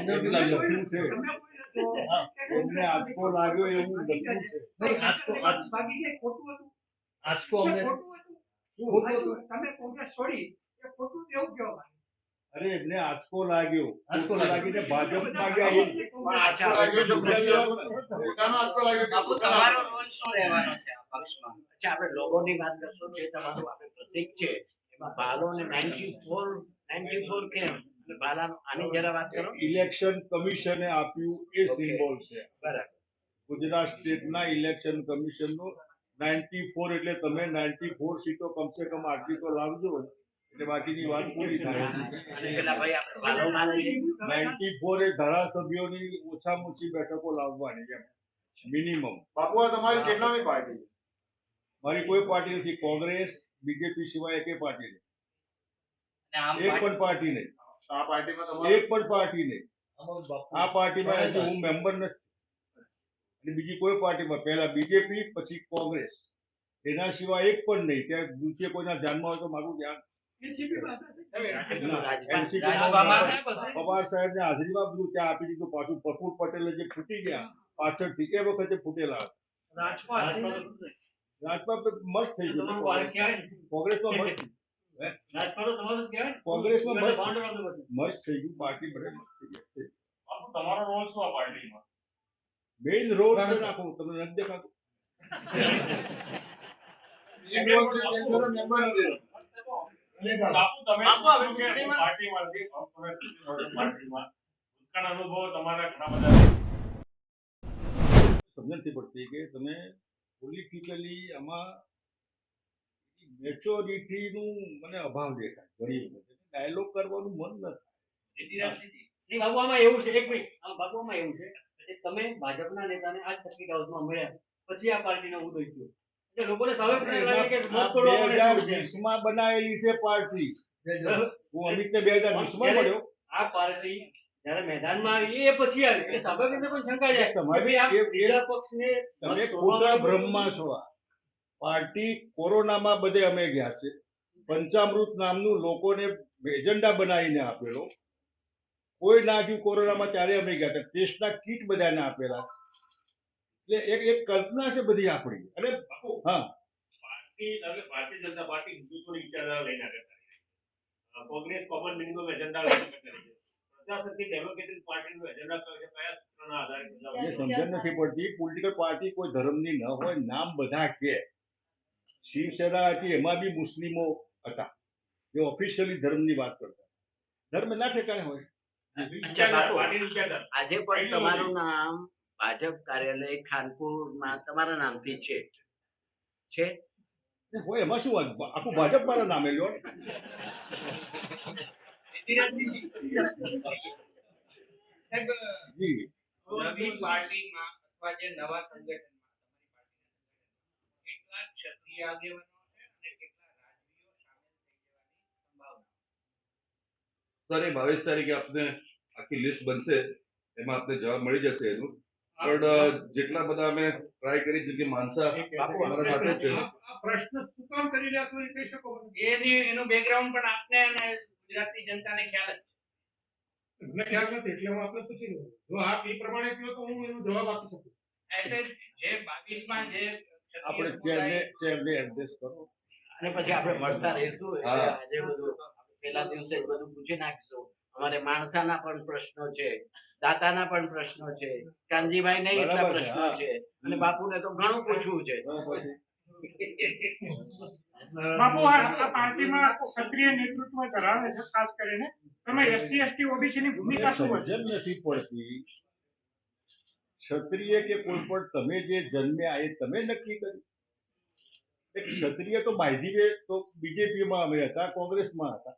અમને નથી લાગ્યું. લખ્યું છે એમને આંચકો લાગ્યો એવું લખ્યું છે નહીં, આંચકો આંચ- ભાગી ખોટું હતું. આંચકો અમને ખોટું હતું. ખોટું હતું. તમે કોંગ્રેસ છોડી એ ખોટું એવું કહેવા અરે એમને આંચકો લાગ્યો. આંચકો આંચકો લાગ્યો. લાગીને ગયા આંચકો લાગ્યો તો પોતાનો આંચકો લાગ્યો કે બાપુ પોતાનો તમારો રોલ શું રહેવાનો છે આ પક્ષમાં? અચ્છા આપણે લોગોની વાત કરશો જે તમારું આપણે પ્રતીક છે. એમાં બાલો અને 94 94 કેમ? અને ભાલાનો આની જરા વાત કરો. ઇલેક્શન કમિશને આપ્યું એ Okay. સિમ્બોલ છે. બરાબર. ગુજરાત સ્ટેટના ઇલેક્શન કમિશનનું નાઇન્ટી ફોર એટલે તમે નાઇન્ટી ફોર સીટો કમસે કમ આટલી તો લાવજો એટલે બાકીની વાત પૂરી થાય. અને પેલા ભાઈ આપણે ભાલો મારે છે નાઇન્ટી ફોર એ ધારાસભ્યોની ઓછામાં ઓછી બેઠકો લાવવાની એમ. મિનિમમ બાપુ આ તમારી કેટલામી પાર્ટી? છે? મારી કોઈ પાર્ટી નથી. કોંગ્રેસ બીજેપી સિવાય એકે પાર્ટી નહીં અને આમ એક પણ પાર્ટી નહીં. આ પાર્ટીમાં એક પણ પાર્ટી નહીં. આ પાર્ટીમાં હું મેમ્બર નથી. અને બીજી કોઈ પાર્ટીમાં. પહેલા બીજેપી પછી કોંગ્રેસ. એના સિવાય એક પણ નહીં. ત્યાં બીજે કોઈના ધ્યાનમાં હોય તો મારું ધ્યાન પવાર સાહેબ ને હાજરીમાં બધું ત્યાં આપી દીધું પાછું પ્રફુલ પટેલ જે ફૂટી ગયા પાછળથી એ વખતે ફૂટેલા. રાજપાલ. મસ્ત થઈ ગયું. કોંગ્રેસમાં મસ્ત. કોંગ્રેસમાં મસ્ત. મસ્ત થઈ ગયું પાર્ટી બધે મસ્ત થઈ ગઈ. તમારો રોલ શું આ પાર્ટીમાં? મેઇન રોડ છે નાખો તમને નથી દેખાતું. એક રોલ છે તેમ છતાં મેમ્બર નથી બાપુ તમે બાપુ, હવે શું કે ચૂંટણીમાં- પાર્ટીમાં નથી, તમે પાર્ટીમાં. ભૂતકાળ અનુભવો તમારા ઘણા બધા. સમજ નથી પડતી કે તમે પોલિટિકલી આમાં મેચ્યોરિટી નું મને અભાવ દેખાય ઘણી વખત. ડાયલોગ કરવાનું મન નથી નહીં ભગવામાં એવું છે એક મિનિટ. બાબુ એવું છે કે તમે ભાજપના નેતાને આ સર્કિટ હાઉસમાં મળ્યા પછી આ પાર્ટીનો ઉદય થયો. એટલે લોકોને લાગે કે બનાવેલી છે પાર્ટી. હું અમિતને બે હજાર વીસમાં મળ્યો. આ પાર્ટી જયારે મેદાનમાં આવી એ પછી આવી. એટલે સ્વાભાવિક કોઈ શંકા જાય ભાઈ આ એ- એ- બીજા પક્ષને તમે ખોટા છો આ. પાર્ટી કોરોનામાં બધે અમે ગયા છે. પંચામૃત નામનું લોકોને એજન્ડા બનાવીને આપેલો. કોઈ ના ગયું કોરોનામાં ત્યારે અમે ગયા હતા. ટેસ્ટના કીટ બધાને આપેલા. એટલે એક એક કલ્પના છે બધી આપણી. અને હા. પાર્ટી ભારતીય જનતા પાર્ટી હિન્દુત્વની વિચારધારા લઈને આગળ ચાલી રહી છે. કોંગ્રેસ કોમન મિનિમમ એજન્ડા લઈને ચાલી છે. સમજણ નથી પડતી. પોલિટિકલ પાર્ટી કોઈ ધર્મની ન હોય નામ બધા કે. શિવસેના હતી એમાં બી મુસ્લિમો હતા. જે ઓફિશિયલી ધર્મની વાત કરતા. ધર્મ ના ઠેકાણે હોય. આજે પણ તમારું નામ ભાજપ કાર્યાલય ખાનપુરમાં તમારા નામથી છે. છે? હોય એમાં શું વાત? આખું ભાજપ મારા નામે લો જી નવી પાર્ટીમાં અથવા જે નવા સંગઠનમાં તમારી પાર્ટીના સંગઠનમાં કેટલાક ક્ષત્રિય આગેવાનો છે અને કેટલા રાજવીઓ સામેલ થઈ જવાની સંભાવના સર એ બાવીસ તારીખે આપને આખી લિસ્ટ બનશે એમાં આપને જવાબ મળી જશે એનું. પણ જેટલા બધા અમે ટ્રાય કરી જેમ કે માનસા અમારા સાથે છે. આ પ્રશ્ન શું કામ કરી રહ્યા છો એ કહી શકો એની એનું બેકગ્રાઉન્ડ પણ આપને અને ગુજરાતની જનતાને ખ્યાલ જ મને ખ્યાલ નથી એટલે હું આપને પૂછી લઉં. જો આપ એ પ્રમાણે કહો તો હું એનો જવાબ આપી શકું. એટલે જે બાવીસમાં જે આપણે ચેરને ચેરને એડ્રેસ કરો. અને પછી આપણે મળતા રહીશું આજે બધું પેલા દિવસે જ બધું પૂછી નાખીશું. અમારે માણસાના પણ પ્રશ્નો છે દાતાના પણ પ્રશ્નો છે કાનજીભાઈ નહીં એટલા પ્રશ્નો. છે અને બાપુને તો ઘણું પૂછવું છે. બાપુ આ પાર્ટીમાં ક્ષત્રિય નેતૃત્વ ધરાવે છે ખાસ કરીને. તમે એસસી એસટી ઓબીસી ની ભૂમિકા શું નથી પડતી. ક્ષત્રિય કે કોઈ પણ, તમે જે જન્મ્યા એ તમે નક્કી કર્યું. ક્ષત્રિય તો બાયધીવે તો બીજેપીમાં અમે હતા, કોંગ્રેસમાં હતા.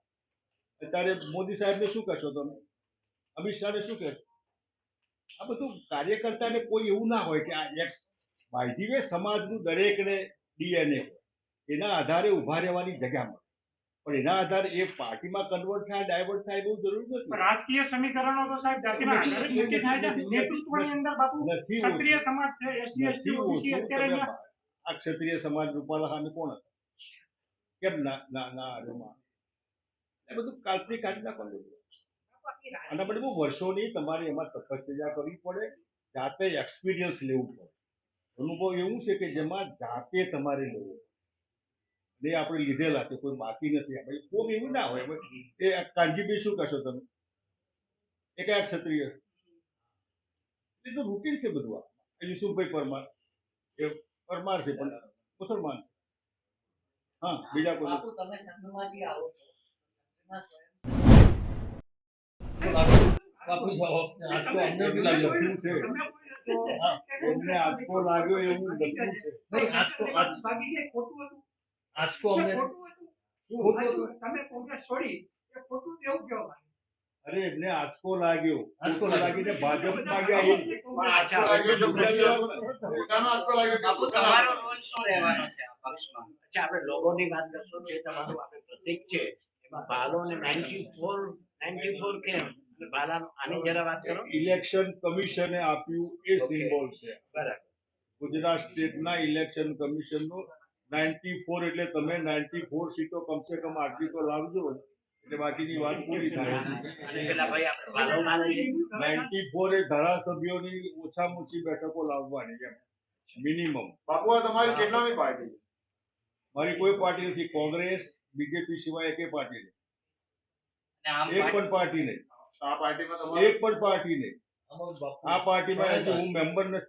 અત્યારે મોદી સાહેબને શું કહેશો તમે? અમિત શાહને શું કહેશો? આ બધું કાર્યકર્તાને કોઈ એવું ના હોય કે આ એક્સ બાયધીવે સમાજનું દરેકને ડીએનએ હોય. એના આધારે ઊભા રહેવાની જગ્યા મળે. પણ એના આધારે એ પાર્ટીમાં કન્વર્ટ થાય ડાયવર્ટ થાય બહુ જરૂર નથી. રાજકીય સમીકરણો તો સાહેબ જાતિના આધારે નક્કી થાય છે. નેતૃત્વની અંદર બાપુ ક્ષત્રિય સમાજ છે એસસી એસટી ઓબીસી અત્યારે આ ક્ષત્રિય સમાજ રૂપાલા સામે કોણ હતા? કેમ ના ના ના આમાં એ બધું કાલથી કાઢી નાખવાનું આપણે બહુ વર્ષોની તમારે એમાં તપસ્યા કરવી પડે જાતે એક્સપિરિયન્સ લેવું પડે. અનુભવ એવું છે કે જેમાં જાતે તમારે લેવું પડે. એ આપણે લીધેલા છે કોઈ બાકી નથી. આપણે કોમ એવું ના હોય એ કાનજીભાઈ શું કહેશો તમે? એ કયા ક્ષત્રિય. એ તો રૂટીન છે બધું આ. યુસુફભાઈ પરમાર. એ પરમાર છે પણ મુસલમાન છે. હા બીજા કોઈ તમે સંઘમાંથી આવો છો. લાગ્યો. એવું ખોટું હતું આંચકો અમને તમે કોંગ્રેસ છોડી એ ખોટું એવું કહેવા અરે એટલે આંચકો લાગ્યો. આંચકો આંચકો લાગીને ભાજપમાં ગયા એ અચ્છા લાગ્યો પોતાનો આંચકો લાગ્યો તમારો રોલ શું રહેવાનો છે આ પક્ષમાં? અચ્છા આપણે લોગોની વાત કરશો જે તમારું આપણે પ્રતીક છે. એમાં ભાલો અને 94 94 કેમ? આની જરા વાત કરો. ઇલેક્શન કમિશને આપ્યું એ. સિમ્બોલ છે. બરાબર. ગુજરાત સ્ટેટના ઇલેક્શન કમિશનનું નાઇન્ટી ફોર એટલે તમે નાઇન્ટી ફોર સીટો કમસે કમ આટલી તો લાવજો એટલે બાકીની વાત પૂરી થાય. અને પેલા ભાઈ આપણે ભાલો ના લઈએ નાઇન્ટી ફોર એ ધારાસભ્યોની ઓછામાં ઓછી બેઠકો લાવવાની એમ. મિનિમમ. બાપુ આ તમારી કેટલામી પાર્ટી? છે? મારી કોઈ પાર્ટી નથી. કોંગ્રેસ બીજેપી સિવાય એકે પાર્ટી નહીં. એક પણ પાર્ટી નહીં. આ પાર્ટીમાં એક પણ પાર્ટી નહીં. આ પાર્ટીમાં હું મેમ્બર નથી.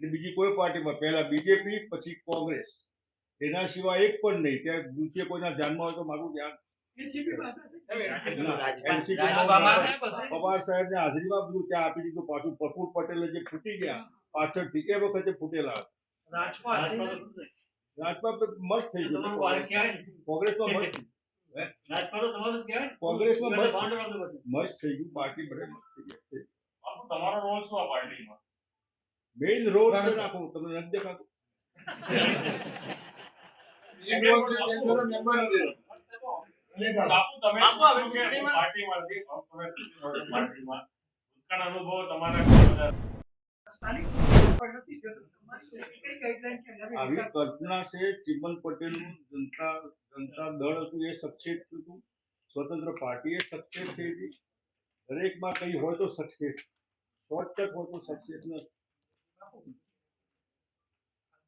અને બીજી કોઈ પાર્ટીમાં પહેલા બીજેપી પછી કોંગ્રેસ. એના સિવાય એક પણ નહીં. ત્યાં દ્વિતીય કોઈના ધ્યાનમાં હોય તો મારું ધ્યાન પવાર સાહેબ ને હાજરીમાં બધું ત્યાં આપી દીધું. પાછું પ્રફુલ પટેલે જે ફૂટી ગયા પાછળથી એ વખતે ફૂટેલા. રાજપાલ મસ્ત થઈ ગયું. કોંગ્રેસમાં મસ્ત. કોંગ્રેસમાં મસ્ત. થઈ ગયું. પાર્ટી બધે મસ્ત થઈ ગયા તમારો રોલ શું આ પાર્ટીમાં? મેઇન રોડ છે નાખો તમને નથી દેખાતું આવી કલ્પના છે ચિમન પટેલનું જનતા જનતા દળ હતું એ સક્સેસ થયું સ્વતંત્ર પાર્ટી એ સક્સેસ થઈ હતી દરેકમાં કઈ હોય તો સક્સેસ શોર્ટકટ હોય તો સક્સેસ નથી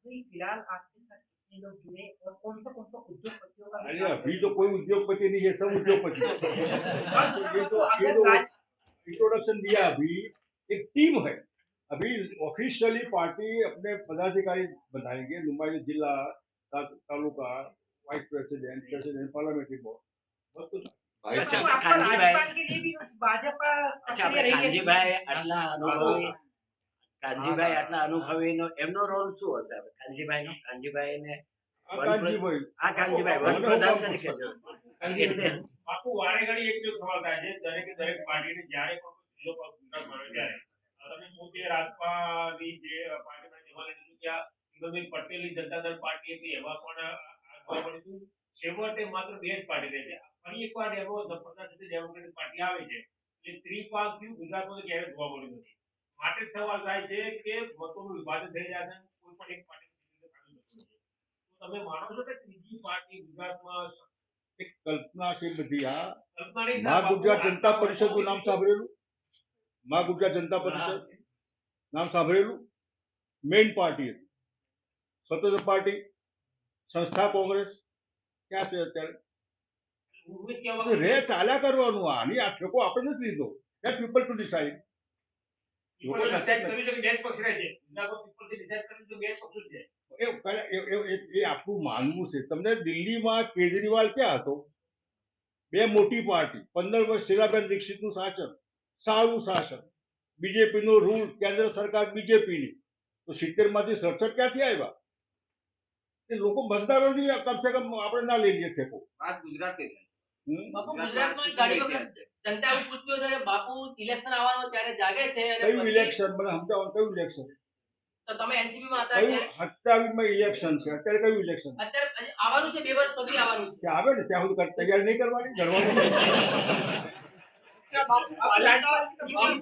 अभी फिलहाल आपके साथ कितने लोग जुड़े और कौन सा कौन सा उद्योगपतियों का अरे अभी तो कोई उद्योगपति नहीं है सब उद्योगपति हैं। तो ये तो ये तो इंट्रोडक्शन दिया अभी एक टीम है अभी ऑफिशियली पार्टी अपने पदाधिकारी बनाएंगे नुमाइंदे जिला ता- taluka vice president president parliamentary board बस कुछ भाई अच्छा, आपको आपका कांजी भाई- राजस्थान के लिए भी भाजपा અચ્છા આપણે सक्रिय रही है કાનજીભાઈ આટલા અનુભવી કાનજીભાઈ આટલા અનુભવીનો એમનો રોલ શું હશે કાનજીભાઈ નો કાનજીભાઈ. ને આ કાનજીભાઈ વન પ્રધાન તરીકે આખું વારે ઘડી એક જો સવાલ થાય છે. દરેકે દરેક પાર્ટીને જ્યારે પણ કોઈ પર ગુંડા મળે ત્યારે તમે પોતે રાજપાની જે પાર્ટીમાં જવા લીધું ત્યાં હિંમતભાઈ પટેલની જનતા દળ પાર્ટી હતી. એવા પણ આગળ પડ્યું છેવટે માત્ર બે જ પાર્ટી રહે છે ફરી એકવાર એવો જબરદસ્ત ડેમોક્રેટિક પાર્ટી આવે છે. એટલે ત્રિપાલ થયું ગુજરાતમાં ક્યારેય જોવા મળ્યું નથી. માટે સવાલ થાય છે કે મતોનું વિભાજન થઈ રહ્યા છે કોઈ પણ એક પાર્ટી તો તમે માનો છો કે ત્રીજી પાર્ટી ગુજરાતમાં એક કલ્પના છે બધી આ મા ગુજરાત જનતા પરિષદનું નામ સાંભળેલું? મા ગુજરાત જનતા પરિષદ? નામ સાંભળેલું? મેઇન પાર્ટી હતી. સ્વતંત્ર પાર્ટી સંસ્થા કોંગ્રેસ. ક્યાં છે અત્યારે? રે ચાલ્યા કરવાનું. આની આ ઠેકો આપણે નથી લીધો પીપલ ટુ ડિસાઇડ આપણું માનવું છે. તમને દિલ્હીમાં કેજરીવાલ ક્યાં હતો? બે મોટી પાર્ટી. પંદર વર્ષ શીલાબેન દીક્ષિતનું શાસન. સારું શાસન. બીજેપી નો રૂલ કેન્દ્ર સરકાર બીજેપીની. તો સિત્તેરમાંથી સડસઠ ક્યાંથી આવ્યા? એ લોકો મતદારોની કમસે કમ આપણે ના લઈ લઈએ ઠેકો. ગુજરાતી ગુજરાતમાં ઘણી પૂછ્યું જનતા એવું પૂછતું હોય છે બાપુ ઇલેક્શન આવવાનો ત્યારે જાગે છે અને કયું ઇલેક્શન મને સમજાવો કયું ઇલેક્શન તો તમે એનસીપી માં હતા ત્યારે? ઇલેક્શન છે. અત્યારે કયું ઇલેક્શન અત્યારે હજી આવવાનું છે બે વર્ષ પછી આવવાનું છે. આવે ને ત્યાં સુધી તૈયારી નહીં કરવાની?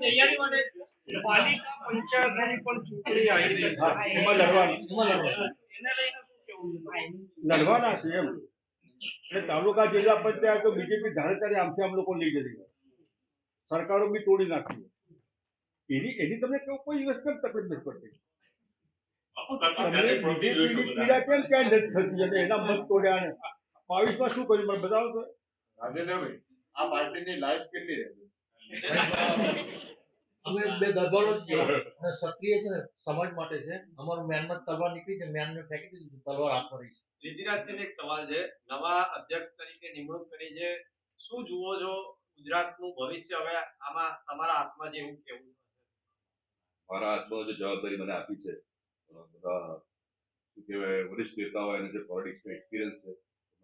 તૈયારી માટે પાલિકા પંચાયતની પણ ચૂંટણી આવી રહી છે. એમાં લડવાનું એને લઈને શું કહેવું લડવાના છે એમ. એટલે તાલુકા જિલ્લા પંચાયત તો બીજેપી ધારે ત્યારે આમથી આમ લોકો લઈ જતી. સરકારો બી તોડી નાખી એની એની તમને કોઈ- કોઈ દિવસ તકલીફ નથી પડતી? બાપુ કરતા તમને ત્યારે પ્રોટીન જોઈશું બીજેપીની બધા. પીડા કેમ ક્યાં નથી થતી? અને એના મત તોડ્યા ને. બાવીસમાં શું કર્યું? મને બતાવો તો. રાજેન્દ્રભાઈ આ પાર્ટીની લાઈફ કેટલી રહેશે બે દરબારો છીએ અને ક્ષત્રિય છે ને સમાજ માટે છે. અમારું મ્યાનમાં તલવાર નીકળી છે મ્યાનને ફેંકી દીધું તલવાર હાથમાં રહી છે. રિધિરાજસિંહને એક સવાલ છે. નવા અધ્યક્ષ તરીકે નિમણૂક કરી છે. શું જુઓ છો? ગુજરાતનું ભવિષ્ય હવે આમાં તમારા હાથમાં છે એવું કેવું મારા હાથમાં જે જવાબદારી મને આપી છે શું કહેવાય, વરિષ્ઠ નેતાઓ એને જે પોલિટિક્સનો એક્સપિરિયન્સ છે,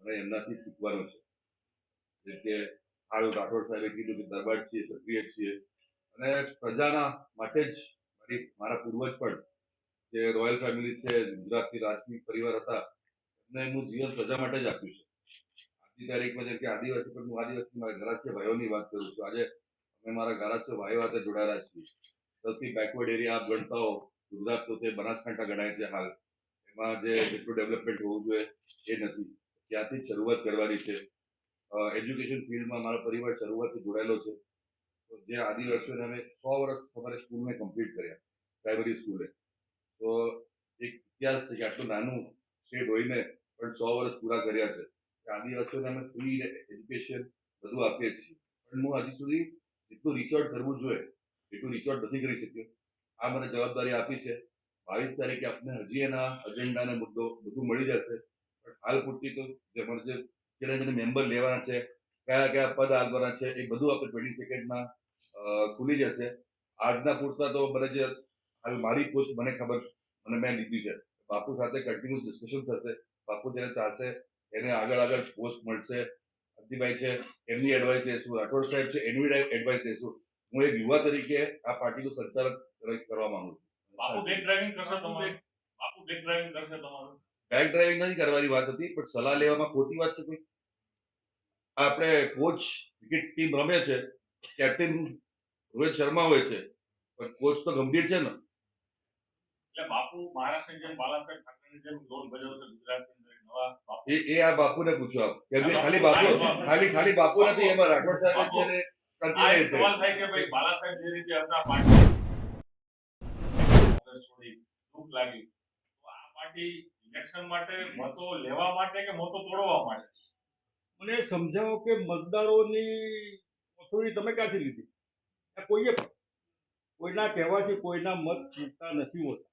મને એમનાથી શીખવાનું છે. જેમ કે હાલ રાઠોડ સાહેબે કીધું કે દરબાર છીએ સક્રિય છીએ. અને પ્રજાના માટે જ મારી, મારા પૂર્વજ પણ જે રોયલ ફેમિલી છે, ગુજરાતની રાજકીય પરિવાર હતા, એમને એમનું જીવન પ્રજા માટે જ આપ્યું છે. તારીખમાં જેમ કે આદિવાસી પણ હું આદિવાસી મારા ગરાસિયા ભાઈઓની વાત કરું છું. આજે અમે મારા ગરાસિયા ભાઈઓ સાથે જોડાયેલા છીએ. સૌથી બેકવર્ડ એરિયા આપ ગણતા હો ગુજરાત તો તે બનાસકાંઠા ગણાય છે હાલ. એમાં જે જેટલું ડેવલપમેન્ટ હોવું જોઈએ એ નથી. ત્યાંથી શરૂઆત કરવાની છે. એજ્યુકેશન ફિલ્ડમાં મારો પરિવાર શરૂઆતથી જોડાયેલો છે. તો જે આદિવાસીઓને અમે સો વર્ષ અમારે સ્કૂલને કમ્પ્લીટ કર્યા પ્રાઇમરી સ્કૂલે તો એક ઇતિહાસ છે કે આટલું નાનું સ્ટેટ હોઈને પણ સો વર્ષ પૂરા કર્યા છે. આદિવાસીઓને અમે ફ્રી એજ્યુકેશન બધું આપીએ છીએ. પણ હું હજી સુધી જેટલું રીચ કરવું જોઈએ, એટલું રીચ નથી કરી શક્યો. આ મને જવાબદારી આપી છે. બાવીસ તારીખે આપને હજી એના અજેન્ડા અને મુદ્દો, બધું મળી જશે. પણ હાલ પૂરતી તો જે મને જે કેટલા બધા મેમ્બર લેવાના છે, કયા કયા પદ આપવાના છે, એ બધું આપણે ટ્વેન્ટી સેકન્ડમાં ખુલી જશે. આજના પૂરતા તો મને જે હાલ મારી પોસ્ટ મને ખબર, મને મેં લીધી છે. બાપુ સાથે કન્ટિન્યુઅસ ડિસ્કશન થશે. બાપુ જ્યારે ચાલશે એને આગળ આગળ પોસ્ટ મળશે. અતિભાઈ છે એમની એડવાઇસ લઈશું રાઠોડ સાહેબ છે એની એડવાઇસ લઈશું હું એક યુવા તરીકે આ પાર્ટીનું સંચાલક કરવા માંગુ છું. બાપુ બેક ડ્રાઇવિંગ કરશે તમારું? બાપુ બેક ડ્રાઇવિંગ કરશે તમારું? બેક ડ્રાઇવિંગ નથી કરવાની વાત હતી પણ સલાહ લેવામાં ખોટી વાત છે કોઈ? આપણે કોચ ક્રિકેટ ટીમ રમે છે કેપ્ટન રોહિત શર્મા હોય છે પણ કોચ તો ગંભીર છે ને? એટલે બાપુ મહારાષ્ટ્રની જેમ બાલાસાહેબ ઠાકરેની જેમ રોલ ભજવશે ગુજરાતની એ એ આ બાપુને પૂછો આપ કે ખાલી બાપુ ખાલી ખાલી બાપુ નથી એમાં રાઠોડ સાહેબ છે ને આ સંજય એક છે. સવાલ થાય કે ભાઈ બાલાસાહેબ જે રીતે હતા પાર્ટી છોડી દુઃખ લાગ્યું તો આ પાર્ટી ઇલેક્શન માટે મતો લેવા માટે કે મતો તોડવા માટે? મને સમજાવો કે મતદારોની ઓથોરિટી તમે ક્યાંથી લીધી? કોઈએ કોઈના કહેવાથી કોઈના મત મૂકતા નથી હોતા.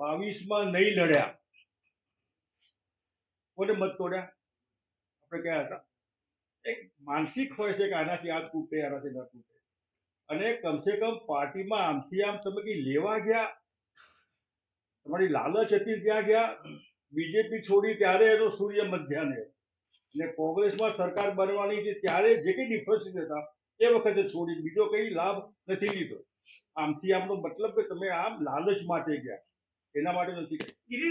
બાવીસમાં નહીં લડ્યા. કોને મત તોડ્યા. આપણે કયા હતા? એક માનસિક હોય છે કે આનાથી આ તૂટે, આનાથી ના તૂટે. અને કમસે કમ પાર્ટીમાં આમથી આમ તમે કઈ લેવા ગયા? તમારી લાલચ હતી ત્યાં ગયા? બીજેપી છોડી ત્યારે એનો સૂર્ય મધ્યાને અને કોંગ્રેસમાં સરકાર બનવાની હતી ત્યારે જે કઈ ડિફરન્સ હતા, એ વખતે છોડી બીજો કઈ લાભ નથી લીધો. આમથી આમનો મતલબ કે તમે આમ લાલચ માટે ગયા. એના માટે નથી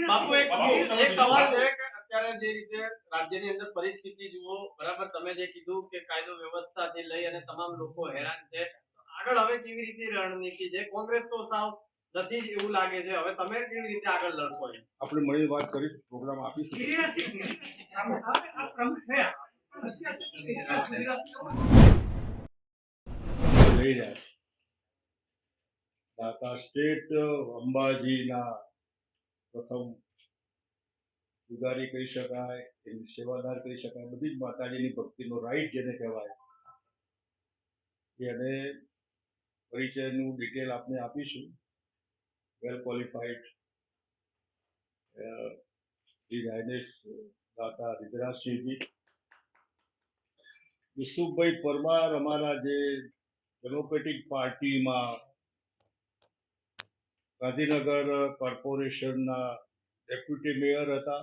બાપુ, એક સવાલ છે અત્યારે જે રીતે રાજ્યની અંદર પરિસ્થિતિ જુઓ, બરાબર તમે જે કીધું કે કાયદો વ્યવસ્થાથી લઈ અને તમામ લોકો હેરાન છે આગળ હવે કેવી રીતે રણનીતિ છે? કોંગ્રેસ તો સાવ નથી એવું લાગે છે. હવે તમે કેવી રીતે આગળ લડશો? આપણે મળી વાત કરી પ્રોગ્રામ આપીશું. સ્ટેટ અંબાજીના પ્રથમ પુજારી કહી શકાય, એની સેવાદાર કહી શકાય, બધી જ માતાજીની ભક્તિનો રાઈટ જેને કહેવાય. એને પરિચયનું ડિટેલ આપને આપીશું. વેલ ક્વોલિફાઈડ શ્રી રાયનેશ દાતા રિદ્રાસિંહજી યુસુફભાઈ પરમાર અમારા જે ડેમોક્રેટિક પાર્ટીમાં ગાંધીનગર કોર્પોરેશનના ડેપ્યુટી મેયર હતા.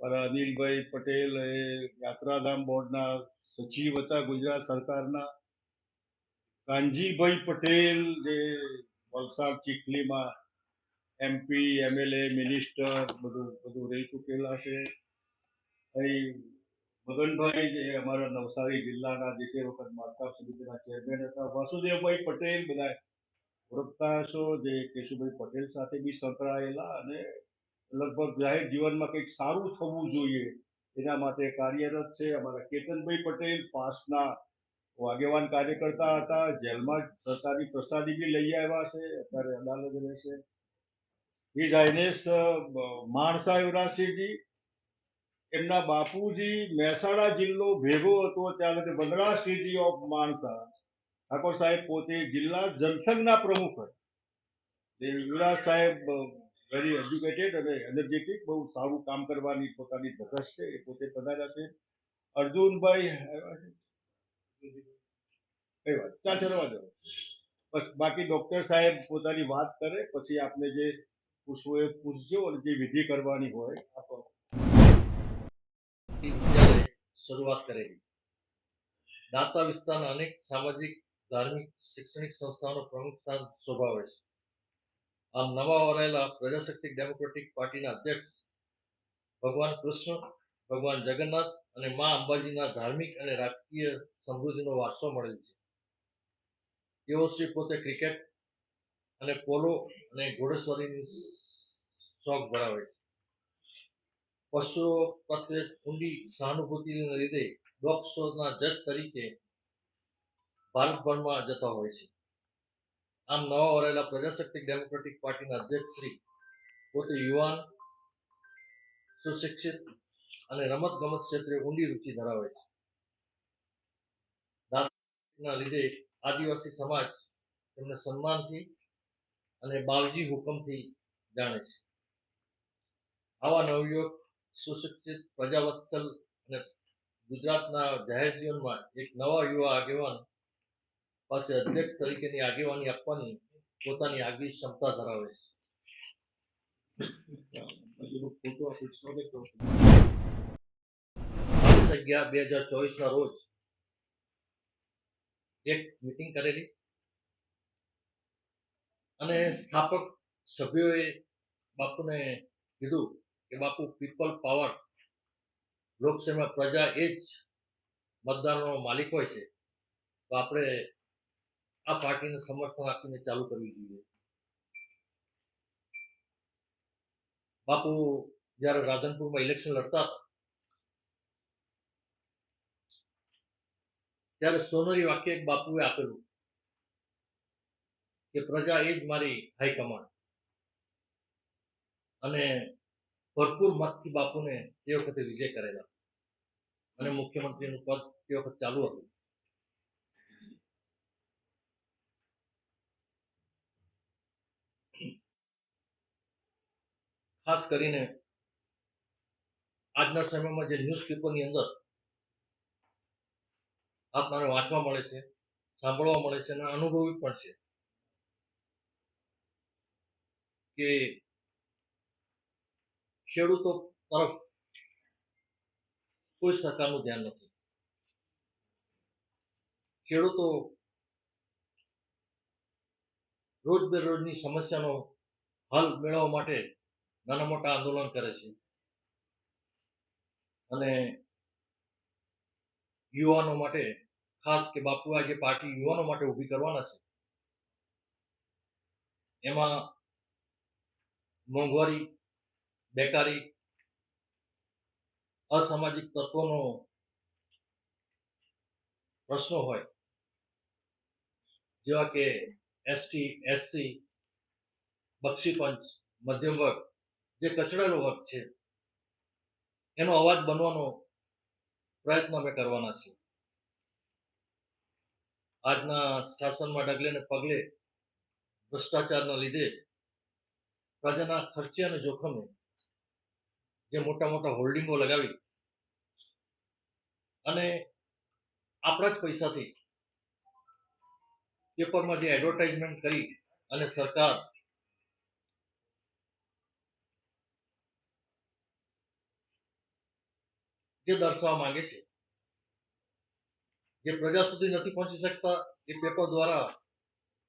અનિલભાઈ પટેલ એ યાત્રાધામ બોર્ડના સચિવ હતા ગુજરાત સરકારના. કાનજીભાઈ પટેલ જે વલસાડ ચીખલીમાં એમપી એમએલએ મિનિસ્ટર બધું બધું રહી ચૂકેલા છે. અહીં મગનભાઈ જે અમારા નવસારી જિલ્લાના જે તે વખત માતા સમિતિના ચેરમેન હતા, વાસુદેવભાઈ પટેલ બધા ઓળખતા હશો. જે કેશુભાઈ પટેલ સાથે બી સંકળાયેલા અને લગભગ જાહેર જીવનમાં કંઈક સારું થવું જોઈએ. એના માટે કાર્યરત છે અમારા કેતનભાઈ પટેલ, પાસના આગેવાન કાર્યકર્તા હતા. જેલમાં જ સરકારી પ્રસાદી બી લઈ આવ્યા છે. અત્યારે અદાલત રહેશે. એ જાયનેસ માણસા યુવરાજસિંહજી, એમના બાપુજી મહેસાણા જિલ્લો ભેગો હતો. ત્યારે બદરાસિંહજી ઓફ માણસા. ઠાકોર સાહેબ પોતે જિલ્લા જનસંઘના પ્રમુખ હતા. યુવરાજ સાહેબ વેરી એજ્યુકેટેડ અને એનર્જેટિક બહુ સારું કામ કરવાની પોતાની ધગશ છે, એ પોતે પધાર્યા છે. અર્જુનભાઈ કઈ વાત, ત્યાં ચડવા દો. બસ, બાકી ડોક્ટર સાહેબ પોતાની વાત કરે, પછી આપને જે પૂછવું એ પૂછજો, અને જે વિધિ કરવાની હોય, આપો. શરૂઆત કરેલી. દાંતા વિસ્તારના અનેક સામાજિક, ધાર્મિક, શૈક્ષણિક સંસ્થાઓનો પ્રમુખ સ્થાન શોભાવે છે. આમ નવા વરાયેલા પ્રજાશક્તિ ડેમોક્રેટિક પાર્ટીના અધ્યક્ષ ભગવાન કૃષ્ણ, ભગવાન જગન્નાથ અને મા અંબાજીના ધાર્મિક અને રાજકીય સમૃદ્ધિનો વારસો મળેલ છે. તેઓ શ્રી પોતે ક્રિકેટ અને પોલો અને ઘોડેસવારીની શોખ ધરાવે છે. પશુઓ પ્રત્યે ઊંડી સહાનુભૂતિને લીધે ડોગ શોના જજ તરીકે ભારતભરમાં જતા હોય છે. આમ નવા વરાયેલા પ્રજાશક્તિ ડેમોક્રેટિક પાર્ટીના અધ્યક્ષ શ્રી, પોતે યુવાન, સુશિક્ષિત અને રમત ગમત ક્ષેત્રે ઊંડી રુચિ ધરાવે છે. ના લીધે આદિવાસી સમાજ તેમને સન્માનથી અને બાવજી હુકમથી જાણે છે. આવા નવયુવક, સુશિક્ષિત, પ્રજાવત્સલ અને ગુજરાતના જાહેર જીવનમાં એક નવા યુવા આગેવાન પાસે અધ્યક્ષ તરીકેની આગેવાની આપવાની પોતાની આગવી ક્ષમતા ધરાવે છે. અને સ્થાપક સભ્યોએ બાપુને કીધું કે બાપુ, પીપલ પાવર લોકસભામાં પ્રજા એ જ મતદારોનો માલિક હોય છે. તો આપણે આ પાર્ટીને સમર્થન આપીને ચાલુ કરવી જોઈએ. બાપુ, જ્યારે રાધનપુરમાં ઇલેક્શન લડતા હતા, ત્યારે સોનરી વાક્ય એક બાપુએ આપેલું કે પ્રજા એ જ મારી હાઈકમાન્ડ અને ભરપૂર મતથી બાપુને તે વખતે વિજય કરેલા. અને મુખ્યમંત્રીનું પદ તે વખત ચાલુ હતું. ખાસ કરીને આજના સમયમાં જે ન્યૂઝપેપરની અંદર આપણને વાંચવા મળે છે, સાંભળવા મળે છે અને અનુભવી પણ છે કે ખેડૂતો તરફ કોઈ સરકારનું ધ્યાન નથી. ખેડૂતો રોજ બેરોજની સમસ્યાનો હલ મેળવવા માટે નાના મોટા આંદોલન કરે છે. અને યુવાનો માટે ખાસ કે બાપુ આ જે પાર્ટી યુવાનો માટે ઊભી કરવાના છે, એમાં મોંઘવારી, બેકારી, અસામાજિક તત્વોનો પ્રશ્નો હોય, જેવા કે એસટી, એસસી, બક્ષીપંચ મધ્યમ વર્ગ જે કચડાયેલો વર્ગ છે, એનો અવાજ બનવાનો પ્રયત્ન અમે કરવાના છીએ. આજના શાસનમાં ડગલે ને પગલે ભ્રષ્ટાચારના લીધે પ્રજાના ખર્ચે અને જોખમે જે મોટા મોટા હોલ્ડિંગો લગાવી અને આપણા જ પૈસાથી પેપરમાં જે એડવર્ટાઇઝમેન્ટ કરી અને સરકાર જે દર્શાવવા માંગે છે. જે પ્રજા સુધી નથી પહોંચી શકતા, એ પેપર દ્વારા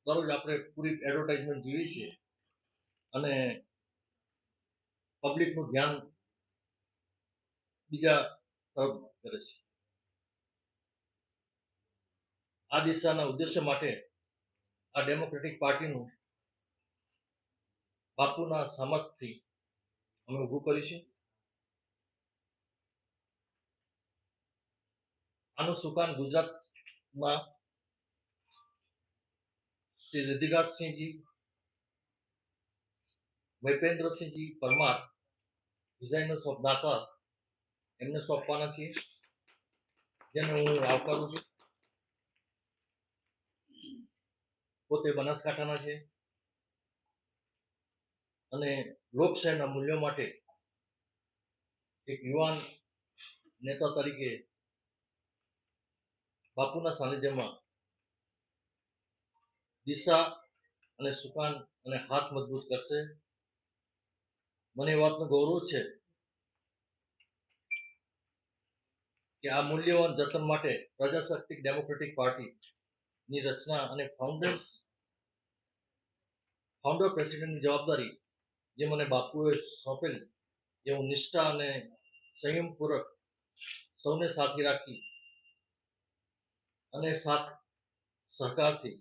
દરરોજ આપણે પૂરી એડવર્ટાઇઝમેન્ટ જોઈએ છીએ અને પબ્લિકનું ધ્યાન બીજા તરફ કરે છે. આ દિશાના ઉદ્દેશ્ય માટે આ ડેમોક્રેટિક પાર્ટીનું બાપુના સામર્થથી અમે ઊભું કરીશું. આનું સુકાન ગુજરાતમાં શ્રી રિદ્ધિરાજસિંહજી વૈપેન્દ્રસિંહજી પરમાર ડિઝાઇનર દાતા એમને સોંપવાના છીએ. જેને હું આવકારું છું. પોતે બનાસકાંઠાના છે. અને લોકશાહીના મૂલ્યો માટે એક યુવાન નેતા તરીકે બાપુના સાનિધ્યમાં દિશા અને સુકાન અને હાથ મજબૂત કરશે. મને એ વાતનું ગૌરવ છે કે આ મૂલ્યવાન જતન માટે પ્રજાશક્તિક ડેમોક્રેટિક પાર્ટીની રચના અને ફાઉન્ડર્સ ફાઉન્ડર પ્રેસિડેન્ટની જવાબદારી જે મને બાપુએ સોંપેલી જે હું નિષ્ઠા અને સંયમપૂર્વક સૌને સાથે રાખી અને સાથ સહકારથી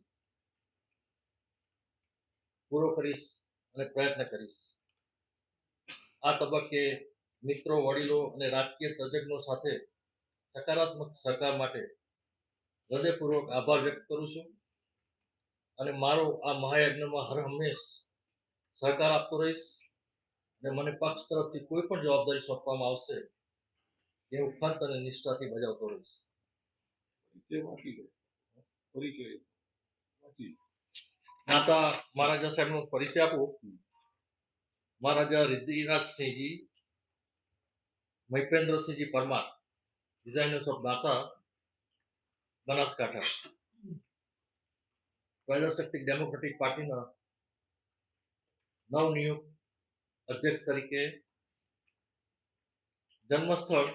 પૂરો કરીશ અને પ્રયત્ન કરીશ. આ તબક્કે મિત્રો, વડીલો અને રાજકીય તજજ્ઞો સાથે સકારાત્મક સહકાર માટે હૃદયપૂર્વક આભાર વ્યક્ત કરું છું અને મારો આ મહાયજ્ઞમાં હર હંમેશ સહકાર આપતો રહીશ અને મને પક્ષ તરફથી કોઈ પણ જવાબદારી સોંપવામાં આવશે, એ હું ખંત અને નિષ્ઠાથી બજાવતો રહીશ. પરિચય વાંચી લો પરિચય માતા મહારાજા સાહેબનો પરિચય આપો. મહારાજા રિદ્ધિરાજસિંહજી મહિપેન્દ્રસિંહજી પરમાર, ડિઝાઇનર્સ ઓફ દાતા, બનાસકાંઠા. પ્રજાશક્તિક ડેમોક્રેટિક પાર્ટીના નવનિયુક્ત અધ્યક્ષ તરીકે જન્મસ્થળ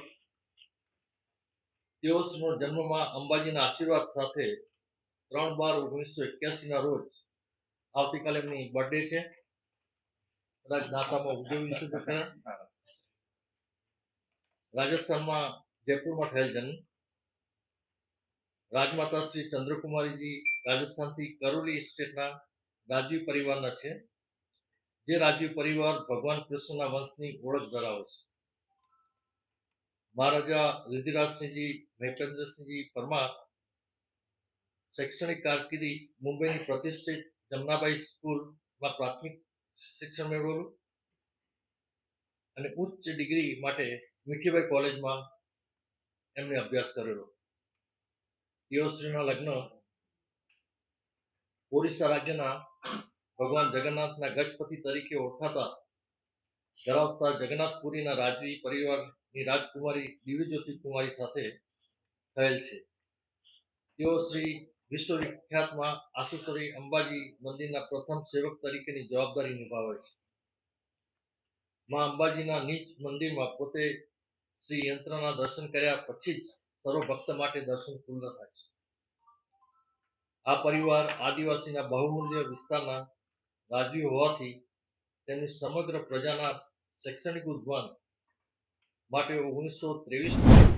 તેઓનો જન્મમાં અંબાજીના આશીર્વાદ સાથે ત્રણ બાર ઓગણીસો એક્યાસીના રોજ આવતીકાલે એમની બર્થડે છે. કદાચ છે ખરા રાજસ્થાનમાં જયપુરમાં થયેલ જન્મ. રાજમાતા શ્રી ચંદ્રકુમારીજી રાજસ્થાનથી કરોલી સ્ટેટના રાજવી પરિવારના છે. જે રાજવી પરિવાર ભગવાન કૃષ્ણના વંશની ઓળખ ધરાવે છે. મહારાજા રિદ્ધિરાજસિંહજી મહેન્દ્રસિંહજી પરમાર શૈક્ષણિક કારકિર્દી મુંબઈની પ્રતિષ્ઠિત જમનાબાઈ સ્કૂલમાં પ્રાથમિક શિક્ષણ મેળવેલું અને ઉચ્ચ ડિગ્રી માટે મીઠીબાઈ કોલેજમાં એમણે અભ્યાસ કરેલો. તેઓશ્રીના લગ્ન ઓરિસ્સા રાજ્યના ભગવાન જગન્નાથના ગજપતિ તરીકે ઓળખાતા ધરાવતા જગન્નાથપુરીના રાજવી પરિવારની રાજકુમારી દિવ્યજ્યોતિ કુમારી સાથે થયેલ છે. તેઓ શ્રી વિશ્વવિખ્યાતમાં આશુશ્વરી અંબાજી મંદિરના પ્રથમ સેવક તરીકેની જવાબદારી નિભાવે છે. માં અંબાજીના નીચ મંદિરમાં પોતે શ્રી યંત્રના દર્શન કર્યા પછી જ સર્વ ભક્ત માટે દર્શન પૂર્ણ થાય છે. આ પરિવાર આદિવાસીના બહુમૂલ્ય વિસ્તારના રાજવી હોવાથી તેમની સમગ્ર પ્રજાના શૈક્ષણિક ઉદ્વાન માટે ઓગણીસો ત્રેવીસ